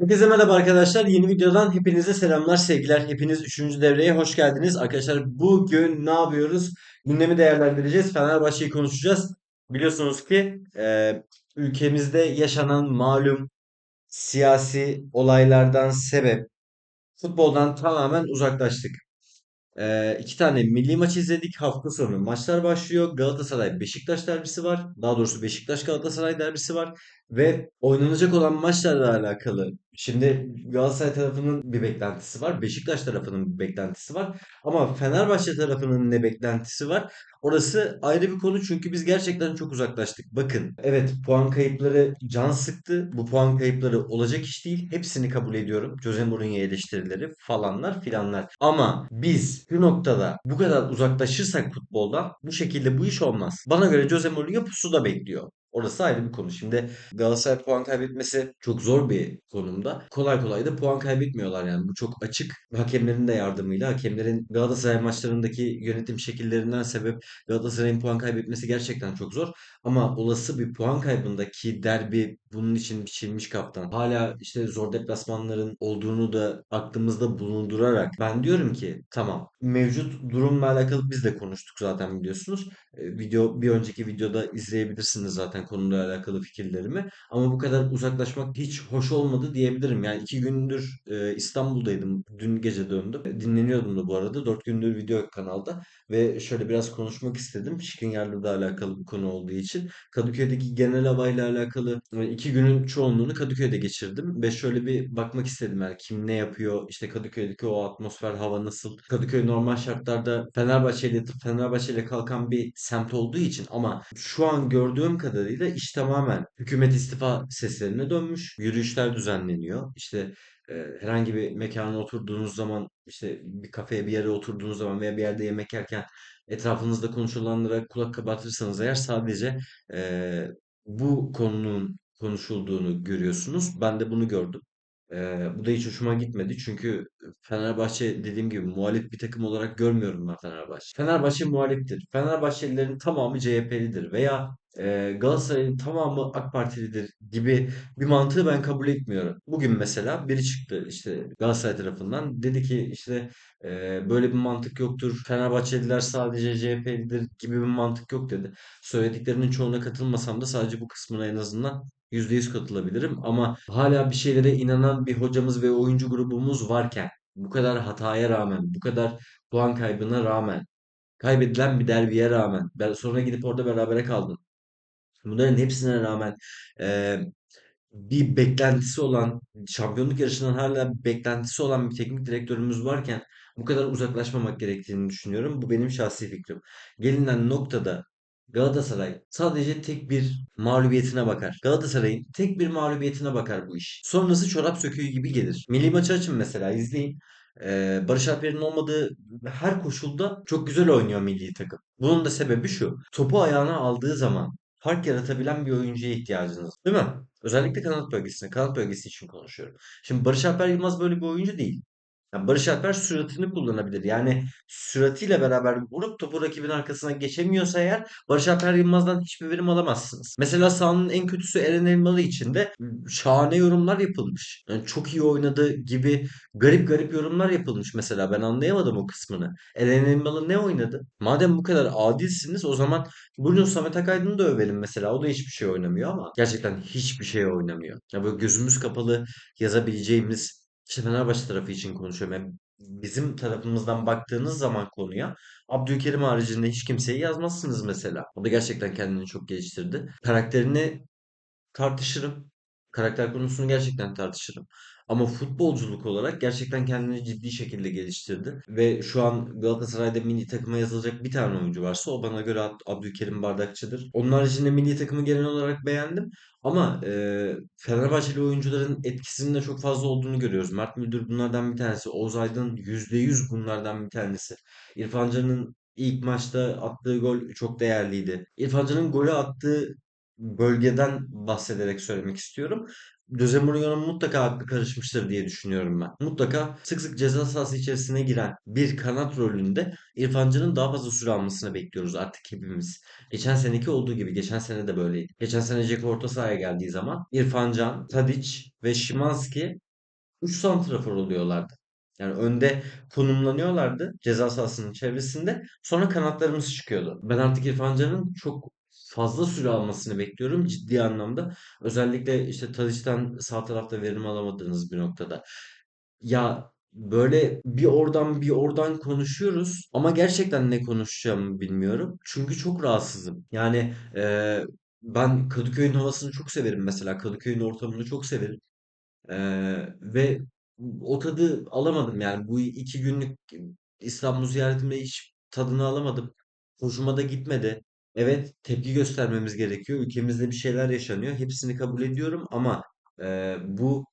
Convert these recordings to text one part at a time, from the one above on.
Herkese merhaba arkadaşlar. Yeni videodan hepinize selamlar, sevgiler. Hepiniz üçüncü devreye hoş geldiniz. Arkadaşlar bugün ne yapıyoruz? Gündemi değerlendireceğiz. Fenerbahçe'yi konuşacağız. Biliyorsunuz ki e, ülkemizde yaşanan malum siyasi olaylardan sebep futboldan tamamen uzaklaştık. Ee, iki tane milli maç izledik. Hafta sonu maçlar başlıyor. Galatasaray Beşiktaş derbisi var. Daha doğrusu Beşiktaş Galatasaray derbisi var. Ve oynanacak olan maçlarla alakalı. Şimdi Galatasaray tarafının bir beklentisi var. Beşiktaş tarafının bir beklentisi var. Ama Fenerbahçe tarafının ne beklentisi var? Orası ayrı bir konu çünkü biz gerçekten çok uzaklaştık. Bakın, evet puan kayıpları can sıktı. Bu puan kayıpları olacak iş değil. Hepsini kabul ediyorum. Jose Mourinho eleştirileri falanlar filanlar. Ama biz şu noktada bu kadar uzaklaşırsak futboldan bu şekilde bu iş olmaz. Bana göre Jose Mourinho pusuda bekliyor. Orası ayrı bir konu. Şimdi Galatasaray puan kaybetmesi çok zor bir konumda. Kolay kolay da puan kaybetmiyorlar yani. Bu çok açık. Hakemlerin de yardımıyla, hakemlerin Galatasaray maçlarındaki yönetim şekillerinden sebep Galatasaray'ın puan kaybetmesi gerçekten çok zor. Ama olası bir puan kaybındaki derbi bunun için biçilmiş kaptan. Hala işte zor deplasmanların olduğunu da aklımızda bulundurarak ben diyorum ki tamam mevcut durumla alakalı biz de konuştuk zaten biliyorsunuz. Video bir önceki videoda izleyebilirsiniz zaten konuyla alakalı fikirlerimi. Ama bu kadar uzaklaşmak hiç hoş olmadı diyebilirim. Yani iki gündür e, İstanbul'daydım. Dün gece döndüm. E, Dinleniyordum da bu arada. Dört gündür video kanalda. Ve şöyle biraz konuşmak istedim. Şikayetlerle alakalı bir konu olduğu için. Kadıköy'deki genel havayla alakalı e, iki günün çoğunluğunu Kadıköy'de geçirdim. Ve şöyle bir bakmak istedim. Yani kim ne yapıyor? İşte Kadıköy'deki o atmosfer, hava nasıl? Kadıköy normal şartlarda Fenerbahçe ile Fenerbahçe ile kalkan bir semt olduğu için ama şu an gördüğüm kadarıyla iş tamamen hükümet istifa seslerine dönmüş. Yürüyüşler düzenleniyor. İşte e, herhangi bir mekana oturduğunuz zaman işte bir kafeye bir yere oturduğunuz zaman veya bir yerde yemek yerken etrafınızda konuşulanlara kulak kabartırsanız eğer sadece e, bu konunun konuşulduğunu görüyorsunuz. Ben de bunu gördüm. Bu da hiç hoşuma gitmedi. Çünkü Fenerbahçe dediğim gibi muhalif bir takım olarak görmüyorum ben Fenerbahçe. Fenerbahçe muhaliftir. Fenerbahçelilerin tamamı CHP'lidir veya Galatasaray'ın tamamı AK Partilidir gibi bir mantığı ben kabul etmiyorum. Bugün mesela biri çıktı işte Galatasaray tarafından dedi ki işte böyle bir mantık yoktur. Fenerbahçeliler sadece CHP'lidir gibi bir mantık yok dedi. Söylediklerinin çoğuna katılmasam da sadece bu kısmına en azından %100 katılabilirim ama hala bir şeylere inanan bir hocamız ve oyuncu grubumuz varken bu kadar hataya rağmen, bu kadar puan kaybına rağmen, kaybedilen bir derbiye rağmen, ben sonra gidip orada berabere kaldım. Bunların hepsine rağmen e, bir beklentisi olan, şampiyonluk yarışından hala beklentisi olan bir teknik direktörümüz varken bu kadar uzaklaşmamak gerektiğini düşünüyorum. Bu benim şahsi fikrim. Gelinen noktada Galatasaray sadece tek bir mağlubiyetine bakar. Galatasaray'ın tek bir mağlubiyetine bakar bu iş. Sonrası çorap söküğü gibi gelir. Milli maçı açın mesela izleyin. Ee, Barış Alper'in olmadığı her koşulda çok güzel oynuyor milli takım. Bunun da sebebi şu. Topu ayağına aldığı zaman fark yaratabilen bir oyuncuya ihtiyacınız. Değil mi? Özellikle kanat bölgesine, kanat bölgesi için konuşuyorum. Şimdi Barış Alper Yılmaz böyle bir oyuncu değil. Yani Barış Alper süratini kullanabilir. Yani süratiyle beraber vurup topu rakibin arkasına geçemiyorsa eğer Barış Alper Yılmaz'dan hiçbir verim alamazsınız. Mesela sahanın en kötüsü Eren Elmalı için de şahane yorumlar yapılmış. Yani çok iyi oynadı gibi garip garip yorumlar yapılmış mesela. Ben anlayamadım o kısmını. Eren Elmalı ne oynadı? Madem bu kadar adilsiniz o zaman bugün Samet Akaydın'ı da övelim mesela. O da hiçbir şey oynamıyor ama gerçekten hiçbir şey oynamıyor. Ya böyle gözümüz kapalı yazabileceğimiz işte Fenerbahçe tarafı için konuşuyorum. Yani bizim tarafımızdan baktığınız zaman konuya Abdülkerim haricinde hiç kimseyi yazmazsınız mesela. O da gerçekten kendini çok geliştirdi. Karakterini tartışırım. Karakter konusunu gerçekten tartışırım. Ama futbolculuk olarak gerçekten kendini ciddi şekilde geliştirdi. Ve şu an Galatasaray'da milli takıma yazılacak bir tane oyuncu varsa o bana göre Ab- Abdülkerim Bardakçı'dır. Onun haricinde milli takımı genel olarak beğendim. Ama e, Fenerbahçeli oyuncuların etkisinin de çok fazla olduğunu görüyoruz. Mert Müldür bunlardan bir tanesi. Oğuz Aydın %100 bunlardan bir tanesi. İrfan Can'ın ilk maçta attığı gol çok değerliydi. İrfan Can'ın golü attığı bölgeden bahsederek söylemek istiyorum. Jose Mourinho'nun mutlaka aklı karışmıştır diye düşünüyorum ben. Mutlaka sık sık ceza sahası içerisine giren bir kanat rolünde İrfan Can'ın daha fazla süre almasını bekliyoruz artık hepimiz. Geçen seneki olduğu gibi geçen sene de böyleydi. Geçen sene Dzeko orta sahaya geldiği zaman İrfan Can, Tadic ve Szymański 3 santrafor oluyorlardı. Yani önde konumlanıyorlardı ceza sahasının çevresinde. Sonra kanatlarımız çıkıyordu. Ben artık İrfan Can'ın çok fazla süre almasını bekliyorum ciddi anlamda. Özellikle işte Tadic'ten sağ tarafta verim alamadığınız bir noktada. Ya böyle bir oradan bir oradan konuşuyoruz ama gerçekten ne konuşacağımı bilmiyorum. Çünkü çok rahatsızım. Yani e, ben Kadıköy'ün havasını çok severim mesela. Kadıköy'ün ortamını çok severim. Ee, ve o tadı alamadım yani bu iki günlük İstanbul ziyaretimde hiç tadını alamadım. Hoşuma da gitmedi. Evet tepki göstermemiz gerekiyor. Ülkemizde bir şeyler yaşanıyor. Hepsini kabul ediyorum ama e, bu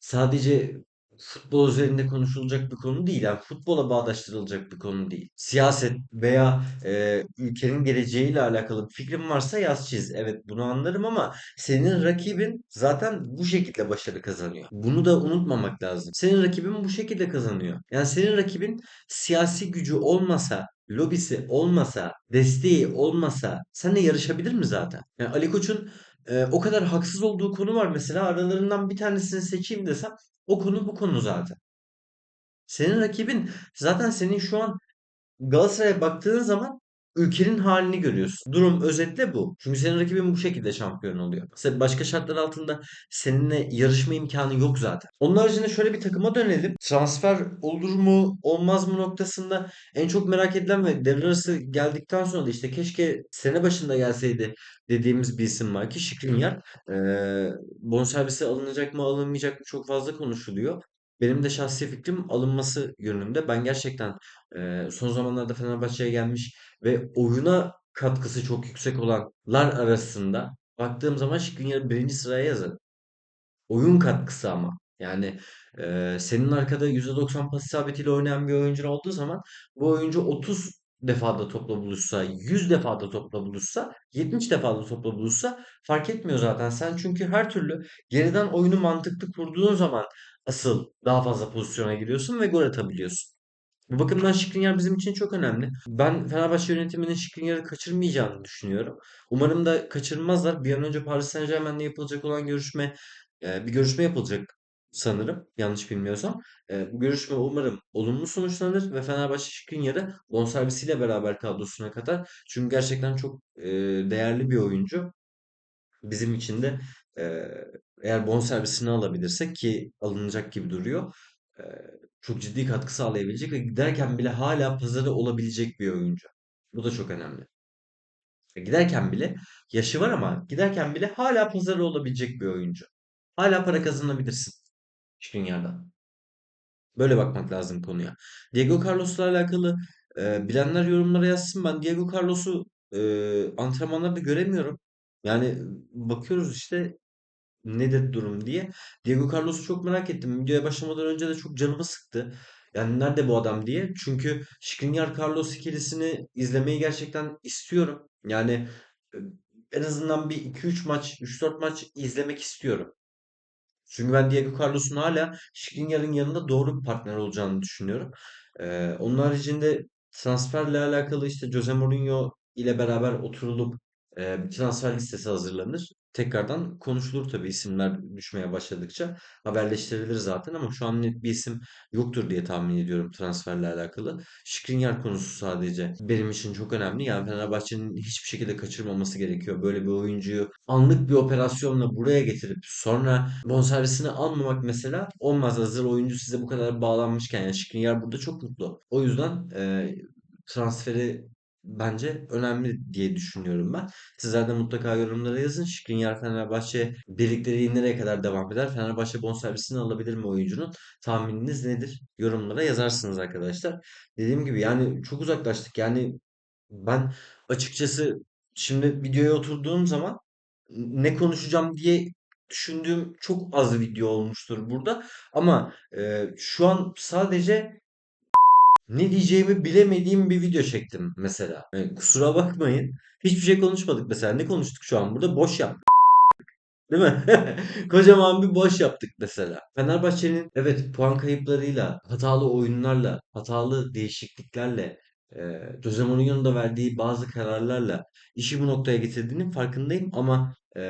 sadece futbol üzerinde konuşulacak bir konu değil. Yani futbola bağdaştırılacak bir konu değil. Siyaset veya e, ülkenin geleceğiyle alakalı bir fikrin varsa yaz çiz. Evet bunu anlarım ama senin rakibin zaten bu şekilde başarı kazanıyor. Bunu da unutmamak lazım. Senin rakibin bu şekilde kazanıyor. Yani senin rakibin siyasi gücü olmasa lobisi olmasa, desteği olmasa seninle yarışabilir mi zaten? Yani Ali Koç'un ee, o kadar haksız olduğu konu var mesela aralarından bir tanesini seçeyim desem o konu bu konu zaten. Senin rakibin zaten senin şu an Galatasaray'a baktığın zaman ülkenin halini görüyorsun. Durum özetle bu. Çünkü senin rakibin bu şekilde şampiyon oluyor. Mesela başka şartlar altında seninle yarışma imkanı yok zaten. Onun haricinde şöyle bir takıma dönelim. Transfer olur mu olmaz mı noktasında en çok merak edilen ve devre arası geldikten sonra da işte keşke sene başında gelseydi dediğimiz bir isim var ki Skriniar. Ee, bonservisi alınacak mı alınmayacak mı çok fazla konuşuluyor. Benim de şahsi fikrim alınması yönünde. Ben gerçekten e, son zamanlarda Fenerbahçe'ye gelmiş ve oyuna katkısı çok yüksek olanlar arasında baktığım zaman Skriniar'ı birinci sıraya yazarım. Oyun katkısı ama. Yani e, senin arkada %90 pas isabetiyle oynayan bir oyuncun olduğu zaman bu oyuncu 30 defada topla buluşsa, 100 defada topla buluşsa, 70 defada topla buluşsa fark etmiyor zaten. Sen çünkü her türlü geriden oyunu mantıklı kurduğun zaman asıl daha fazla pozisyona giriyorsun ve gol atabiliyorsun. Bu bakımdan Skriniar bizim için çok önemli. Ben Fenerbahçe yönetiminin Skriniar'ı kaçırmayacağını düşünüyorum. Umarım da kaçırmazlar. Bir an önce Paris Saint-Germain'le yapılacak olan görüşme, e, bir görüşme yapılacak sanırım. Yanlış bilmiyorsam. E, bu görüşme umarım olumlu sonuçlanır ve Fenerbahçe Skriniar'ı bonservisiyle beraber kadrosuna katar. Çünkü gerçekten çok e, değerli bir oyuncu. Bizim için de e, eğer bonservisini alabilirsek ki alınacak gibi duruyor. e, çok ciddi katkı sağlayabilecek ve giderken bile hala pazarı olabilecek bir oyuncu. Bu da çok önemli. E, Giderken bile yaşı var ama giderken bile hala pazarı olabilecek bir oyuncu. Hala para kazanabilirsin şu dünyada. Böyle bakmak lazım konuya. Diego Carlos'la alakalı e, bilenler yorumlara yazsın. Ben Diego Carlos'u e, antrenmanlarda göremiyorum. Yani bakıyoruz işte nedir durum diye. Diego Carlos'u çok merak ettim. Videoya başlamadan önce de çok canımı sıktı. Yani nerede bu adam diye. Çünkü Skriniar Carlos ikilisini izlemeyi gerçekten istiyorum. Yani e, en azından bir iki üç maç, üç dört maç izlemek istiyorum. Çünkü ben Diego Carlos'un hala Skriniar'ın yanında doğru bir partner olacağını düşünüyorum. Ee, onun haricinde transferle alakalı işte Jose Mourinho ile beraber oturulup e, transfer listesi hazırlanır. Tekrardan konuşulur tabii isimler düşmeye başladıkça. Haberleştirilir zaten ama şu an net bir isim yoktur diye tahmin ediyorum transferle alakalı. Skriniar konusu sadece benim için çok önemli. Yani Fenerbahçe'nin hiçbir şekilde kaçırmaması gerekiyor. Böyle bir oyuncuyu anlık bir operasyonla buraya getirip sonra bonservisini almamak mesela olmaz. Hazır oyuncu size bu kadar bağlanmışken yani Skriniar burada çok mutlu. O yüzden e, transferi bence önemli diye düşünüyorum ben. Sizler de mutlaka yorumlara yazın. Skriniar Fenerbahçe birlikteliği nereye kadar devam eder? Fenerbahçe bonservisini alabilir mi oyuncunun? Tahmininiz nedir? Yorumlara yazarsınız arkadaşlar. Dediğim gibi yani çok uzaklaştık. Yani ben açıkçası şimdi videoya oturduğum zaman ne konuşacağım diye düşündüğüm çok az video olmuştur burada. Ama e, şu an sadece ne diyeceğimi bilemediğim bir video çektim mesela. E, kusura bakmayın. Hiçbir şey konuşmadık mesela. Ne konuştuk şu an burada? Boş yaptık. Değil mi? Kocaman bir boş yaptık mesela. Fenerbahçe'nin evet puan kayıplarıyla, hatalı oyunlarla, hatalı değişikliklerle, e, Jose Mourinho'nun da verdiği bazı kararlarla işi bu noktaya getirdiğinin farkındayım ama e,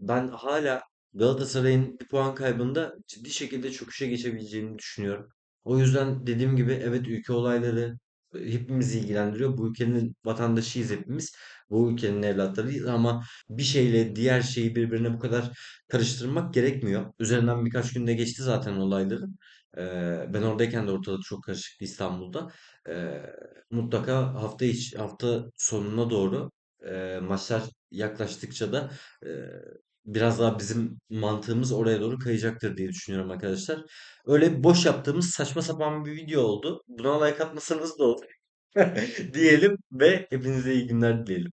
ben hala Galatasaray'ın bir puan kaybında ciddi şekilde çöküşe geçebileceğini düşünüyorum. O yüzden dediğim gibi evet ülke olayları e, hepimizi ilgilendiriyor. Bu ülkenin vatandaşıyız hepimiz. Bu ülkenin evlatlarıyız ama bir şeyle diğer şeyi birbirine bu kadar karıştırmak gerekmiyor. Üzerinden birkaç günde geçti zaten olayların. Ben oradayken de ortalık çok karışıktı İstanbul'da. Mutlaka hafta içi, hafta sonuna doğru maçlar yaklaştıkça da biraz daha bizim mantığımız oraya doğru kayacaktır diye düşünüyorum arkadaşlar. Öyle boş yaptığımız saçma sapan bir video oldu. Buna like atmasanız da olur. Diyelim ve hepinize iyi günler dileyelim.